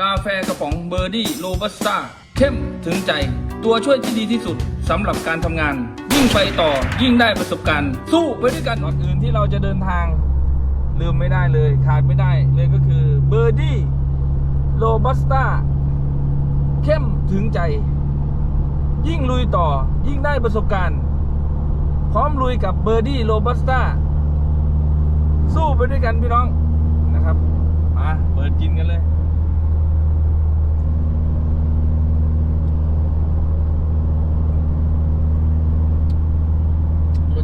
กาแฟกระป๋องเบอร์ดี้โรบัสต้าเข้มถึงใจ ตัวช่วยที่ดีที่สุดสำหรับการทำงาน ยิ่งไปต่อยิ่งได้ประสบการณ์ สู้ไปด้วยกันก่อนอื่นที่เราจะเดินทาง ลืมไม่ได้เลยขาดไม่ได้เลยก็คือเบอร์ดี้โรบัสต้าเข้มถึงใจ ยิ่งลุยต่อยิ่งได้ประสบการณ์ พร้อมลุยกับเบอร์ดี้โรบัสต้าสู้ไปด้วยกันพี่น้องนะครับมาเปิดกินกันเลย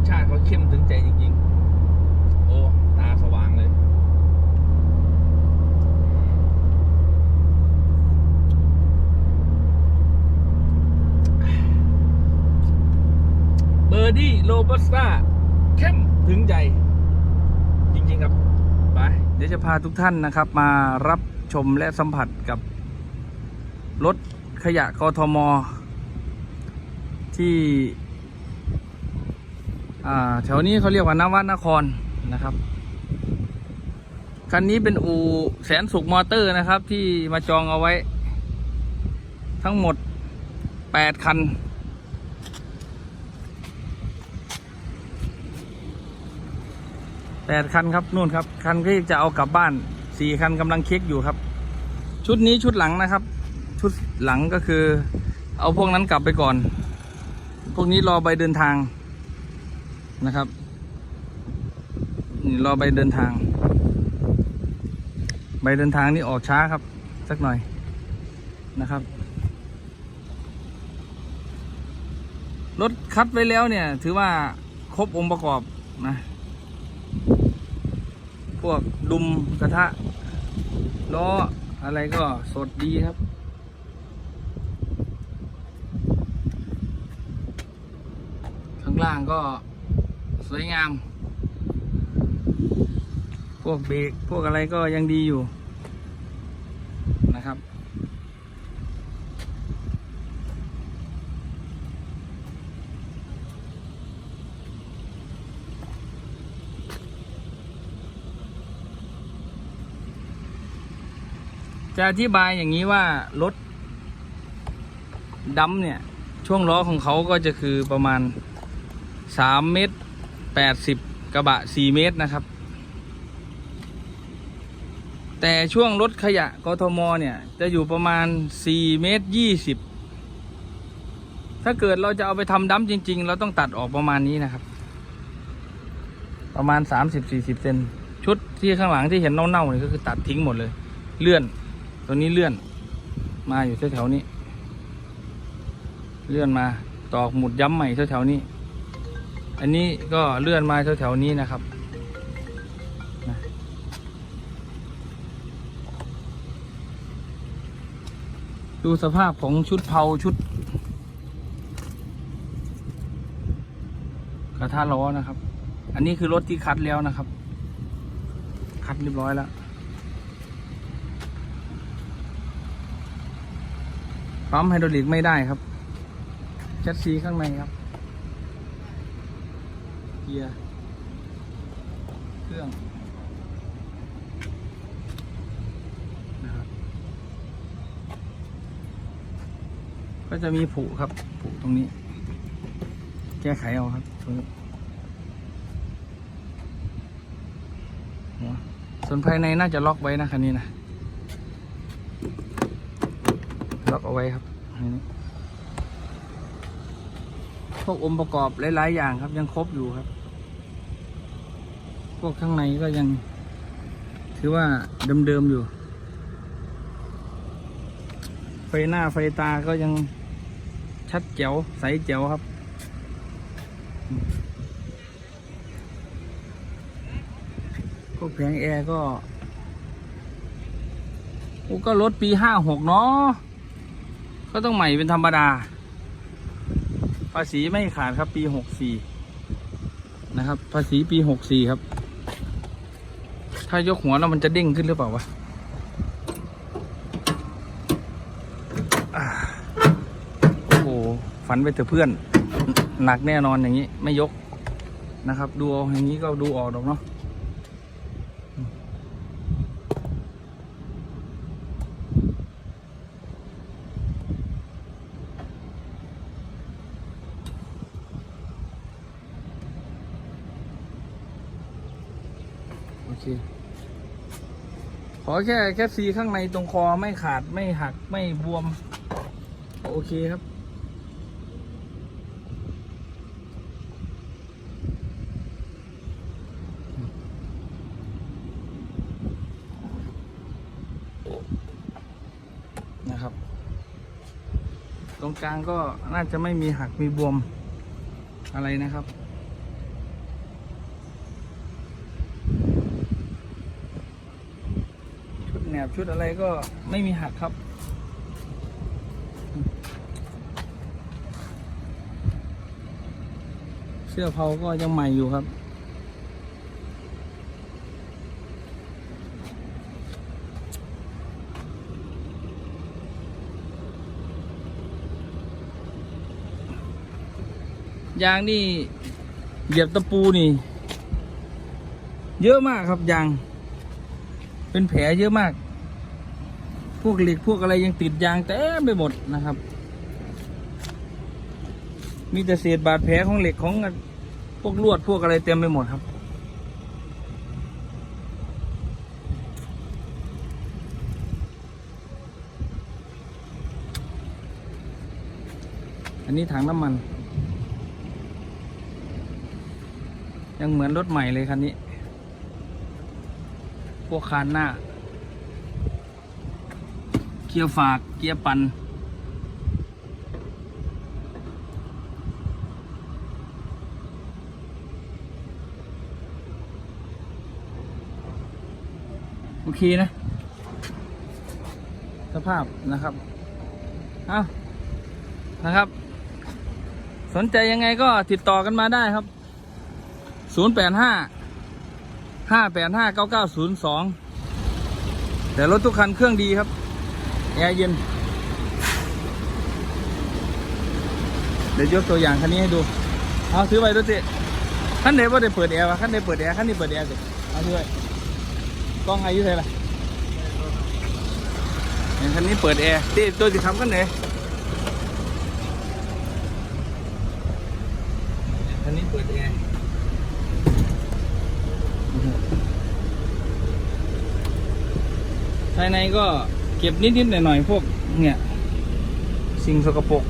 ชาติเขาเข้มถึงใจจริงๆ โอ้ ตาสว่างเลย เบอร์ดี้โรบัสต้าเข้มถึงใจ จริง ๆ ครับ ไป เดี๋ยวจะพาทุกท่านนะครับ มารับชมและสัมผัสกับ รถขยะกทม ที่ แถวนี้เขาเรียกว่านวัดนครนะครับ คันนี้เป็นอู่แสนสุขมอเตอร์นะครับ ที่มาจองเอาไว้ ทั้งหมด 8 คัน แปดคันครับนู่นครับ คันที่จะเอากลับบ้านสี่คันกำลังเช็คอยู่ครับ ชุดนี้ชุดหลังนะครับ ชุดหลังก็คือ เอาพวกนั้นกลับไปก่อน พวกนี้รอใบเดินทาง นะครับรอใบเดินทาง ใบเดินทางนี่ออกช้าครับ สักหน่อยนะครับ รถคัดไว้แล้วเนี่ย ถือว่าครบองค์ประกอบนะ พวกดุมกระทะล้ออะไรก็สดดีครับ ข้างล่างก็ สวยงาม พวกเบรกพวกอะไรก็ยังดีอยู่นะครับ จะอธิบายอย่างนี้ว่ารถดัมเนี่ย ช่วงล้อของเขาก็จะคือประมาณสามเมตร แปดสิบกระบะสี่เมตรนะครับ แต่ช่วงรถขยะกทมเนี่ย จะอยู่ประมาณสี่เมตรยี่สิบถ้าเกิดเราจะเอาไปทำดัมจริง ๆ เราต้องตัดออกประมาณนี้นะครับ ประมาณสามสิบสี่สิบเซนชุดที่ข้างหลังที่เห็นเน่าๆเนี่ยก็คือตัดทิ้งหมดเลย เลื่อน ตัวนี้เลื่อน มาอยู่แถวๆนี้ เลื่อนมาตอกหมุดย้ำใหม่แถวๆนี้ อันนี้ก็เลื่อนมาแถวๆนี้นะครับนะดูสภาพของชุดเผาชุด กระทะล้อนะครับ อันนี้คือรถที่คัดแล้วนะครับ คัดเรียบร้อยแล้วปั๊มไฮดรอลิกไม่ได้ครับแคสซีข้างในครับ เกียร์ เครื่องนะครับก็จะมีผูครับผูตรงนี้ แก้ไขเอาครับตรงนี้ส่วนภายในน่าจะล็อกไว้นะคันนี้นะล็อกเอาไว้ครับนี่พวกองค์ประกอบหลาย ๆ อย่างครับยังครบอยู่ครับ พวกข้างในก็ยัง ถือว่าเดิมๆอยู่ ไฟหน้าไฟตาก็ยังชัดแจ๋วใสแจ๋วครับ พวกแผงแอร์ก็โอ้ก็รถปีห้าหกเนาะก็ต้องใหม่เป็นธรรมดา ภาษีไม่ขาดครับปีหกสี่นะครับ ภาษีปีหกสี่ครับ ถ้ายกหัวแล้วมันจะเด้งขึ้นหรือเปล่าวะโอ้โหฝันไปเถอะเพื่อน หนักแน่นอนอย่างนี้ ไม่ยกนะครับ ดูเอาอย่างนี้ก็ดูออกดอกเนาะโอเค อแค่แค่ซีข้างในตรงคอไม่ขาดไม่หักไม่บวม โอเคครับ นะครับ ตรงกลางก็น่าจะไม่มีหักมีบวมอะไรนะครับ ชุดแหน บชุดอะไรก็ไม่มีหักครับ เสื้อเผาก็ยังใหม่อยู่ครับ ยางนี่เหยียบตะปูนี่ เยอะมากครับยาง เป็นแผลเยอะมาก วกเหล็กพวกอะไรยังติดยางเต็มไปหมดนะครับ มีแต่เศษบาดแผลของเหล็กของพวกลวดพวกอะไรเต็มไปหมดครับ อันนี้ถังน้ำมัน ยังเหมือนรถใหม่เลยคันนี้ พวกคานหน้า กียร์ฝากเกียร์ปันโอเคนะ สภาพนะครับเอานะครับ สนใจยังไงก็ติดต่อกันมาได้ครับศูนย์แปดห้าห้าแปดห้าเก้าเก้าศูนย์สองแต่รถทุกคันเครื่องดีครับ แอร์เย็น เดี๋ยวยกตัวอย่างคันนี้ให้ดู เอาซื้อไปดูสิคันไหนว่าได้เปิดแอร์วะคันไหนเปิดแอร์คันนี้เปิดแอร์สิเอาซื้อไปกล้องอายุเท่าไหร่เห็นคันนี้เปิดแอร์ที่ตัวสิครับคันไหนคันนี้เปิดแอร์ภายในก็ เก็บนิดๆหน่อยๆพวกเนี่ย สิ่งสกปรก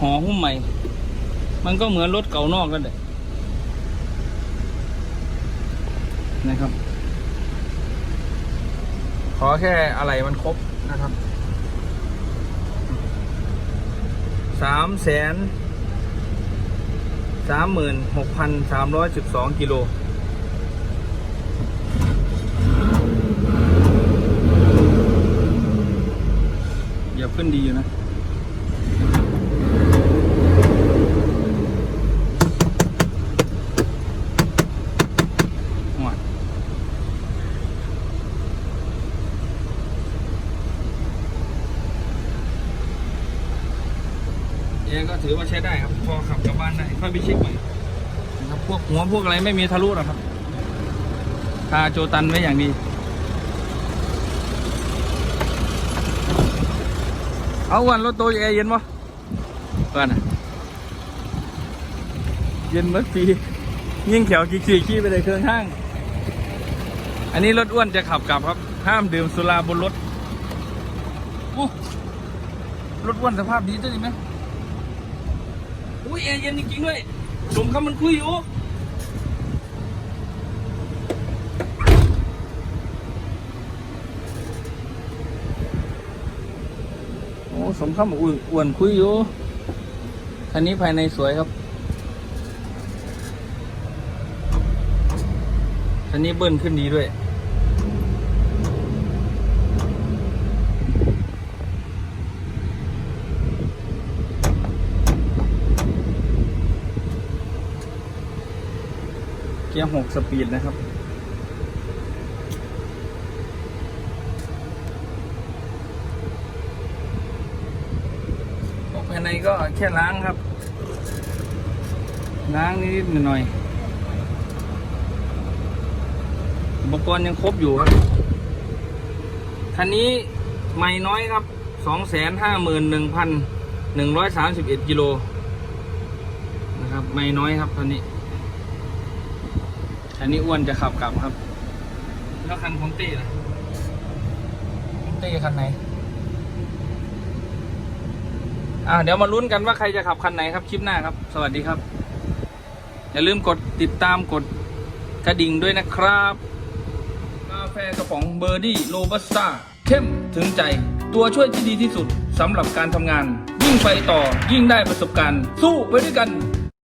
ห่อหุ้มใหม่ มันก็เหมือนรถเก่านอกแล้วแหละนะครับ ขอแค่อะไรมันครบนะครับสามแสนสามหมื่นหกพันสามร้อยสิบสองกิโล เหยีย บขึ้นดีอยู่นะหัวแอร์ก็ถือว่าใช้ได้ครับ พอขับกลับบ้านได้ค่อยไปเช็คใหม่นะครับพวกหัวพวกอะไรไม่มีทะลุหรอกครับทาโจตันไว้อย่างดี เอาวันรถโตแอร์เย็นปะวันอะเย็นเมื่อปียิ่งแขวกี่ขี่ขี้ไปเลยเครื่องห้าง อันนี้รถอ้วนจะขับกลับครับ ห้ามดื่มสุราบนรถโอ้รถอ้วนสภาพดีจังไหมอุ้ยแอร์เย็นจริงๆด้วยสมคำมันคุยอยู่ สมคำอ้วนอ้วนคุยอยู่คันนี้ภายในสวยครับคันนี้เบิ้ลขึ้นดีด้วย เกียร์หกสปีดนะครับ ในก็แค่ล้างครับ ล้างนิดๆหน่อยๆอุปกรณ์ยังครบอยู่ครับคันนี้ไม่น้อยครับสองแสนห้าหมื่นหนึ่งพันหนึ่งร้อยสามสิบเอ็ดกิโลนะครับไม่น้อยครับคันนี้อันนี้อ้วนจะขับกลับครับ แล้วคันของเต้ล่ะของเต้คันไหน อ่าเดี๋ยวมาลุ้นกันว่าใครจะขับคันไหนครับคลิปหน้าครับ สวัสดีครับ อย่าลืมกดติดตามกดกระดิ่งด้วยนะครับ กาแฟกระป๋องเบอร์ดี้โรบัสต้าเข้มถึงใจ ตัวช่วยที่ดีที่สุดสำหรับการทำงาน ยิ่งไปต่อยิ่งได้ประสบการณ์ สู้ไปด้วยกัน